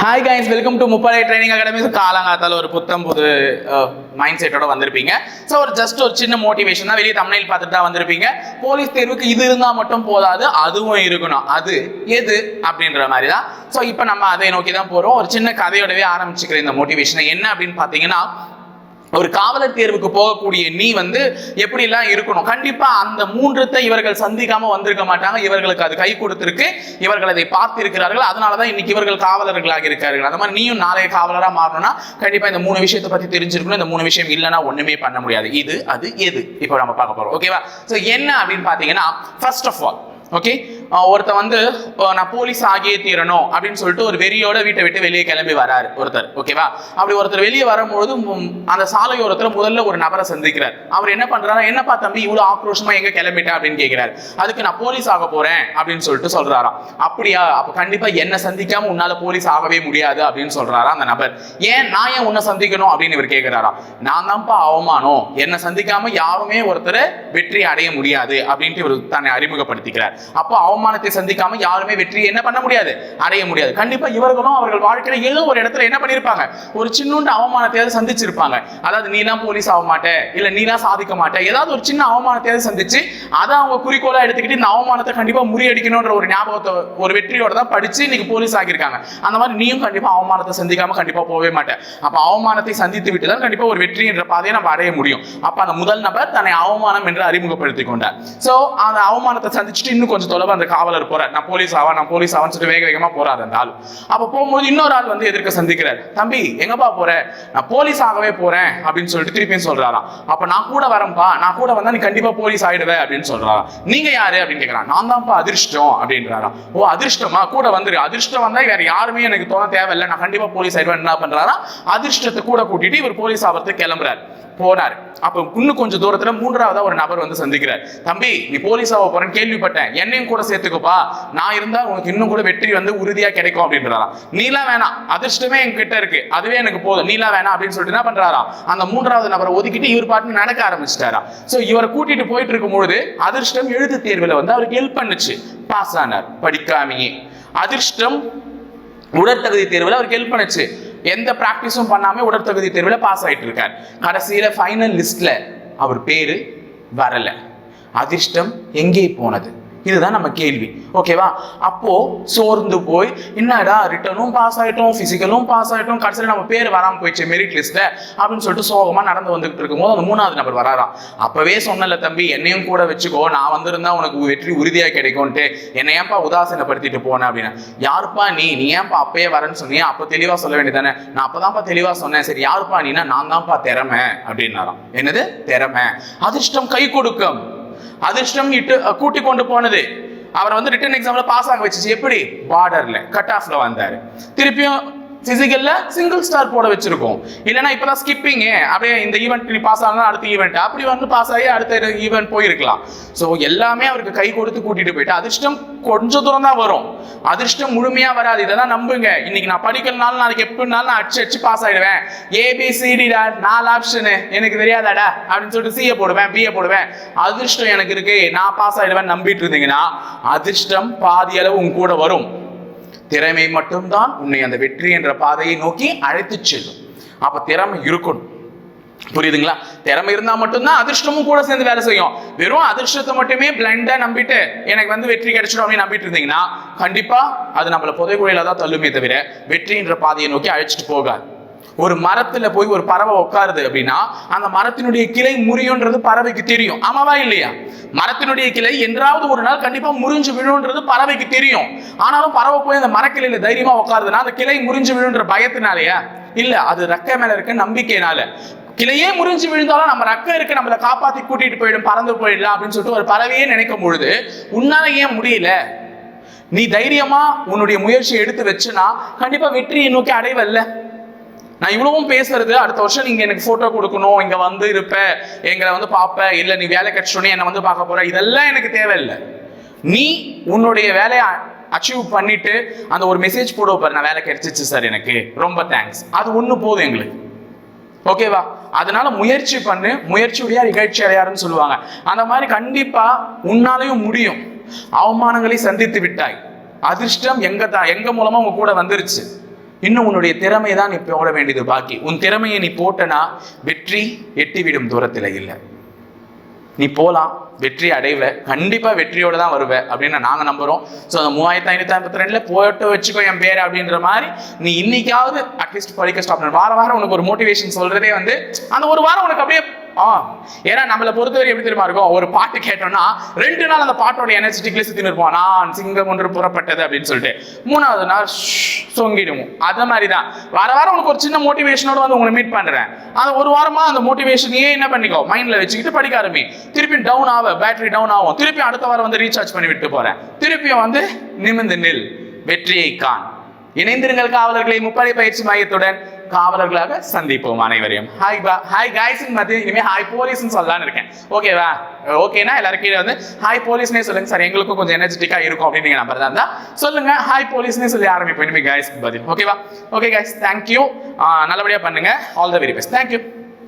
Hi guys welcome to முப்படை training academy காலங்காத்தால ஒரு புத்தம் புது மைண்ட் செட்டோட வந்திருப்பீங்க. ஸோ ஒரு ஜஸ்ட் ஒரு சின்ன மோட்டிவேஷன் தான் வெளியே தமிழில் பார்த்துட்டு தான் வந்திருப்பீங்க. போலீஸ் தேர்வுக்கு இது இருந்தால் மட்டும் போதாது அதுவும் இருக்கணும். அது எது அப்படின்ற மாதிரி தான் ஸோ இப்போ நம்ம அதை நோக்கி தான் போகிறோம் ஒரு சின்ன கதையோடவே ஆரம்பிச்சுக்கிற இந்த மோட்டிவேஷன் என்ன அப்படின்னு பார்த்தீங்கன்னா ஒரு காவலர் தேர்வுக்கு போகக்கூடிய நீ வந்து எப்படிலாம் இருக்கணும்? கண்டிப்பா அந்த மூன்றத்தை இவர்கள் சந்திக்காம வந்திருக்க மாட்டாங்க. இவர்களுக்கு அது கை கொடுத்திருக்கு. இவர்கள் அதை பார்த்திருக்கிறார்கள். அதனாலதான் இன்னைக்கு இவர்கள் காவலர்களாக இருக்கார்கள். அந்த மாதிரி நீயும் நாளைய காவலரா மாறணும்னா கண்டிப்பா இந்த மூணு விஷயத்தை பத்தி தெரிஞ்சிருக்கணும். இந்த மூணு விஷயம் இல்லைன்னா ஒண்ணுமே பண்ண முடியாது. இது அது எது? இப்போ நம்ம பார்க்க போறோம். ஓகேவா ஸோ என்ன அப்படின்னு பாத்தீங்கன்னா ஃபர்ஸ்ட் ஆஃப் ஆல் ஓகே ஒருத்தர் வந்து நான் போலீஸ் ஆகியே தீரணும் அப்படின்னு சொல்லிட்டு ஒரு வெறியோட வீட்டை விட்டு வெளியே கிளம்பி வராரு ஒருத்தர் ஓகேவா? அப்படி ஒருத்தர் வெளியே வரும்பொழுது அந்த சாலையோரத்தில் முதல்ல ஒரு நபரை சந்திக்கிறார். அவர் என்ன பண்றாரு என்னப்பா தம்பி இவ்வளோ ஆக்ரோஷமா எங்க கிளம்பிட்டேன் அப்படின்னு கேட்கிறாரு அதுக்கு நான் போலீஸ் ஆக போறேன் அப்படின்னு சொல்லிட்டு சொல்றாராம். அப்படியா அப்ப கண்டிப்பா என்ன சந்திக்காம உன்னால போலீஸ் ஆகவே முடியாது அப்படின்னு சொல்றாரா அந்த நபர். ஏன் நான் ஏன் உன்னை சந்திக்கணும்? அப்படின்னு இவர் கேட்கிறாராம் நான் தான்ப்பா அவமானம். என்னை சந்திக்காம யாருமே ஒருத்தர் வெற்றி அடைய முடியாது அப்படின்ட்டு இவர் தன்னை அறிமுகப்படுத்திக்கிறார். அப்போ அவமானத்தை சந்திக்காம யாருமே வெற்றியை என்ன பண்ண முடியாது? அடைய முடியாது. கண்டிப்பா இவர்களும் அவர்கள் வாழ்க்கையில ஏதோ ஒரு இடத்துல என்ன பண்ணிருப்பாங்க? ஒரு சின்னூண்டு அவமானத்தையாவது சந்திச்சிருப்பாங்க. அதாவது நீலாம் போலீஸ் ஆக மாட்டேன் இல்ல நீலாம் சாதிக்க மாட்டேன் ஏதாவது ஒரு சின்ன அவமானத்தையாவது சந்திச்சு அதை அவங்க குறிக்கோளா எடுத்துக்கிட்டு இந்த அவமானத்தை கண்டிப்பா முறியடிக்கணும்ன்ற ஒரு ஞாபகத்தை ஒரு வெற்றியோட தான் படிச்சு இன்னைக்கு போலீஸ் ஆகியிருக்காங்க. அந்த மாதிரி நீயும் கண்டிப்பா அவமானத்தை சந்திக்காம கண்டிப்பா போகவே மாட்டேன் அப்ப அவமானத்தை சந்தித்து விட்டு தான் கண்டிப்பா ஒரு வெற்றி என்ற பாதையை நம்ம அடைய முடியும். அப்ப அந்த முதல் நபர் தன்னை அவமானம் என்று அறிமுகப்படுத்திக் கொண்டார். சோ அந்த அவமானத்தை சந்திச்சுட்டு இன்னும் கொஞ்சம் தொலைவா அந்த காவலர் போறார். நான் போலீஸ் ஆவா? நான் போலீஸ் ஆவான்னு சொல்லிட்டு வேக வேகமா போறாரு அந்த ஆள். அப்ப போகும்போது இன்னொரு ஆள் வந்து எதிர்க்க சந்திக்கிறார். தம்பி எங்கப்பா போற? நான் போலீஸ் ஆகவே போறேன். அப்படின்னு சொல்லிட்டு திருப்பியும் சொல்றாராம். அப்ப நான் கூட வரேன்ப்பா நான் கூட வந்தா நீ கண்டிப்பா போலீஸ் ஆயிடுவே. அப்படின்னு சொல்றாராம். நீங்க யாரு? அப்படின்னு கேக்குறான். நான் தான்ப்பா அதிர்ஷ்டம். அப்படின்றாராம். ஓ அதிர்ஷ்டமா? கூட வந்துரு. அதிர்ஷ்டம் வந்தா வேற யாருமே எனக்கு தோண தேவையில்லை. நான் கண்டிப்பா போலீஸ் ஆயிடுவேன். என்ன பண்றாரா அதிர்ஷ்டத்தை கூட கூட்டிட்டு இவர் போலீஸ் ஆகிறதுக்கு கிளம்புறாரு. போனார் அப்போ இன்னும் கொஞ்சம் தூரத்தில் மூன்றாவதாக ஒரு நபர் வந்து சந்திக்கிறார். தம்பி நீ போலீஸ் ஆக போறேன்னு கேள்விப்பட்டேன். என்னையும் கூட சேர்த்துக்கோப்பா. நான் இருந்தால் உனக்கு இன்னும் கூட வெற்றி வந்து உறுதியாக கிடைக்கும் அப்படின்றாராம். நீலாம் வேணாம். அதிர்ஷ்டமே என்கிட்ட இருக்கு. அதுவே எனக்கு போதும். நீலாம் வேணாம் அப்படின்னு சொல்லிட்டு என்ன பண்றாராம்? அந்த மூன்றாவது நபரை ஒதுக்கிட்டு இவர் பாட்டு நடக்க ஆரம்பிச்சிட்டாரா ஸோ இவரை கூட்டிட்டு போயிட்டு இருக்கும்பொழுது அதிர்ஷ்டம் எழுத்து தேர்வில் வந்து அவருக்கு ஹெல்ப் பண்ணுச்சு. பாஸ் ஆனார். படிக்காமையே. அதிர்ஷ்டம் உடற்தகுதி தேர்வில் அவருக்கு ஹெல்ப் பண்ணுச்சு. எந்த ப்ராக்டிஸும் பண்ணாமல் உடற்தகுதி தேர்வில் பாஸ் ஆகிட்டு இருக்கார் கடைசியில் ஃபைனல் லிஸ்ட்டில் அவர் பேர் வரலை. அதிர்ஷ்டம் எங்கே போனது? இதுதான் நம்ம கேள்வி. ஓகேவா அப்போ சோர்ந்து போய் என்னடா ரிட்டனும் பாஸ் ஆயிட்டோம் பிசிக்கலும் பாஸ் ஆயிட்டோம் கடைசியில் நம்ம பேர் வராமல் போயிடுச்சு மெரிட் லிஸ்ட்ல அப்படின்னு சொல்லிட்டு சோகமா நடந்து வந்துகிட்டு இருக்கும்போது அந்த மூணாவது நபர் வராராம். அப்பவே சொன்னல தம்பி என்னையும் கூட வச்சுக்கோ நான் வந்திருந்தா உனக்கு வெற்றி உறுதியா கிடைக்கும்ட்டு. என்னை ஏன்பா உதாசீனப்படுத்திட்டு போனேன் அப்படின்னு. யாருப்பா நீ? நீ ஏன்பா அப்பயே வரேன்னு சொன்னியா? அப்ப தெளிவா சொல்ல வேண்டியதானே நான் அப்பதான்ப்பா தெளிவா சொன்னேன். சரி யாருப்பா நீனா? நான் தான்ப்பா திறமை அப்படின்னாராம். என்னது? திறமை? அதிர்ஷ்டம் கை கொடுக்கும். அதிர்ஷ்டம் இட்டு கூட்டி கொண்டு போனது. அவர் வந்து ரிட்டன் எக்ஸாம்ல பாஸ் ஆக வச்சுச்சு. எப்படி? பார்டர்ல கட் ஆஃப்ல வந்தாரு. திருப்பியும் பிசிக்கல்ல சிங்கிள் ஸ்டார் போட வச்சிருக்கோம். இல்லைன்னா இப்பதான் ஸ்கிப்பிங் அப்படியே இந்த ஈவெண்ட் நீ பாஸ் ஆனா அடுத்த ஈவெண்ட் அப்படி வந்து பாஸ் ஆகி அடுத்த ஈவெண்ட் போயிருக்கலாம். ஸோ எல்லாமே அவருக்கு கை கொடுத்து கூட்டிட்டு போயிட்டு அதிர்ஷ்டம் கொஞ்சம் தூரம் தான் வரும். அதிர்ஷ்டம் முழுமையா வராது. இதெல்லாம் நம்புங்க. இன்னைக்கு நான் படிக்கலனாலும் நாளைக்கு எப்படினாலும் நான் அடிச்சு அடிச்சு பாஸ் ஆயிடுவேன். ஏபிசிடிடா நாலு ஆப்ஷனு எனக்கு தெரியாதாடா? அப்படின்னு சொல்லிட்டு சிஏ போடுவேன் பிஏ போடுவேன். அதிர்ஷ்டம் எனக்கு இருக்கு. நான் பாஸ் ஆயிடுவேன் நம்பிட்டு இருந்தீங்கன்னா அதிர்ஷ்டம் பாதி அளவு உங்க கூட வரும். திறமை மட்டும்தான் உன்னை அந்த வெற்றி என்ற பாதையை நோக்கி அழைத்து செல்லும். அப்ப திறமை இருக்கணும். புரியுதுங்களா? திறமை இருந்தா மட்டும்தான் அதிர்ஷ்டமும் கூட சேர்ந்து வேலை செய்யும். வெறும் அதிர்ஷ்டத்தை மட்டுமே பிளைண்டா நம்பிட்டு எனக்கு வந்து வெற்றி கிடைச்சிடும் அப்படின்னு நம்பிட்டு இருந்தீங்கன்னா கண்டிப்பா அது நம்மள புதைக்குழையில தான் தள்ளுமே தவிர வெற்றின்ற பாதையை நோக்கி அழைச்சிட்டு போகாது. ஒரு மரத்துல போய் ஒரு பறவை உட்காருது அப்படின்னா அந்த மரத்தினுடைய கிளை முறியுன்றது பறவைக்கு தெரியும். ஆமாவா இல்லையா? மரத்தினுடைய கிளை என்றாவது ஒரு நாள் கண்டிப்பா முறிஞ்சு விழுன்றது பறவைக்கு தெரியும். ஆனாலும் பறவை போய் அந்த மரக்கிளையில தைரியமா உட்காருதுன்னா அந்த கிளை முறிஞ்சு விழுன்ற பயத்தினாலயா? இல்ல அது ரக்க மேல இருக்க நம்பிக்கையினால. கிளையே முறிஞ்சு விழுந்தாலும் நம்ம ரக்க இருக்கு நம்மளை காப்பாத்தி கூட்டிட்டு போயிடும் பறந்து போயிடலாம் அப்படின்னு சொல்லிட்டு ஒரு பறவையே நினைக்கும் பொழுது உன்னால ஏன் முடியல? நீ தைரியமா உன்னுடைய முயற்சியை எடுத்து வச்சுனா கண்டிப்பா வெற்றியை நோக்கி அடைவல்ல. நான் இவ்வளவும் பேசுறது அடுத்த வருஷம் நீங்க எனக்கு போட்டோ கொடுக்கணும் இங்க வந்து இருப்ப எங்களை வந்து பார்ப்ப இல்ல நீ வேலை கிடைச்சோடனே என்னை வந்து பார்க்க போற இதெல்லாம் எனக்கு தேவையில்லை. நீ உன்னுடைய வேலையை அச்சீவ் பண்ணிட்டு அந்த ஒரு மெசேஜ் போட பாரு நான் வேலை கிடைச்சிச்சு சார் எனக்கு. ரொம்ப தேங்க்ஸ் அது ஒண்ணு போதும் எங்களுக்கு. ஓகேவா அதனால முயற்சி பண்ணு முயற்சியுடைய நிகழ்ச்சி அடையாருன்னு சொல்லுவாங்க. அந்த மாதிரி கண்டிப்பா உன்னாலையும் முடியும். அவமானங்களை சந்தித்து விட்டாய். அதிர்ஷ்டம் எங்க தான் எங்க மூலமா உங்க கூட வந்துருச்சு? இன்னும் உன்னுடைய திறமை தான் நீ போட வேண்டியது பாக்கி. உன் திறமையை நீ போட்டனா வெற்றி எட்டிவிடும் தூரத்தில் இல்லை. நீ போலாம் வெற்றி அடைவ கண்டிப்பாக வெற்றியோடு தான் வருவ அப்படின்னு நாங்கள் நம்புறோம். ஸோ அந்த மூவாயிரத்தி ஐநூற்றி ஐம்பத்தி ரெண்டில் போட்டு வச்சுக்கோ என் பேர் அப்படின்ற மாதிரி நீ இன்னைக்காவது அட்லீஸ்ட் படிக்க ஸ்டாப் வாரம் வாரம் உனக்கு ஒரு மோட்டிவேஷன் சொல்கிறதே வந்து அந்த ஒரு வாரம் உனக்கு அப்படியே ஆ ஏன்னா நம்மளை பொறுத்தவரை எப்படி தெரியுமா இருக்கும்? ஒரு பாட்டு கேட்டோம்னா ரெண்டு நாள் அந்த பாட்டோட எனர்ஜெட்டிக்ல சுத்தி இருப்போம் நான் சிங்கம் ஒன்று புறப்பட்டது அப்படின்னு சொல்லிட்டு. மூணாவது நாள் சொங்கிடுவோம். அந்த மாதிரி தான் வார வாரம் உனக்கு ஒரு சின்ன மோட்டிவேஷனோட வந்து உங்களை மீட் பண்றேன். அந்த ஒரு வாரமா அந்த மோட்டிவேஷனையே என்ன பண்ணிக்கோ? மைண்ட்ல வச்சுக்கிட்டு படிக்க ஆரம்பி. திருப்பி டவுன் ஆக பேட்டரி டவுன் ஆகும். திருப்பி அடுத்த வாரம் வந்து ரீசார்ஜ் பண்ணி விட்டு போறேன். திருப்பியும் வந்து நிமிர்ந்து நில். வெற்றியை காண். இணைந்திருங்கள் காவலர்களை. முப்படை பயிற்சி மையத்துடன் காவலர்களாக சந்திப்போம் அனைவரையும். ஹாய் பா ஹாய் காய்ஸ் மத்திய இனிமே ஹாய் போலீஸ்னு சொல்லலாம்னு இருக்கேன். ஓகேவா ஓகேனா எல்லாரும் கீழே வந்து ஹாய் போலீஸ்னே சொல்லுங்க. சார் எங்களுக்கும் கொஞ்சம் எனர்ஜெட்டிக்காக இருக்கும் அப்படின்னு நீங்கள் நம்பர் தான் இருந்தா சொல்லுங்க. ஹாய் போலீஸ்னே சொல்லி ஆரம்பிப்போம். இனிமே காய்ஸ் பதில். ஓகேவா ஓகே காய்ஸ் தேங்க்யூ நல்லபடியாக பண்ணுங்க. All the very best thank you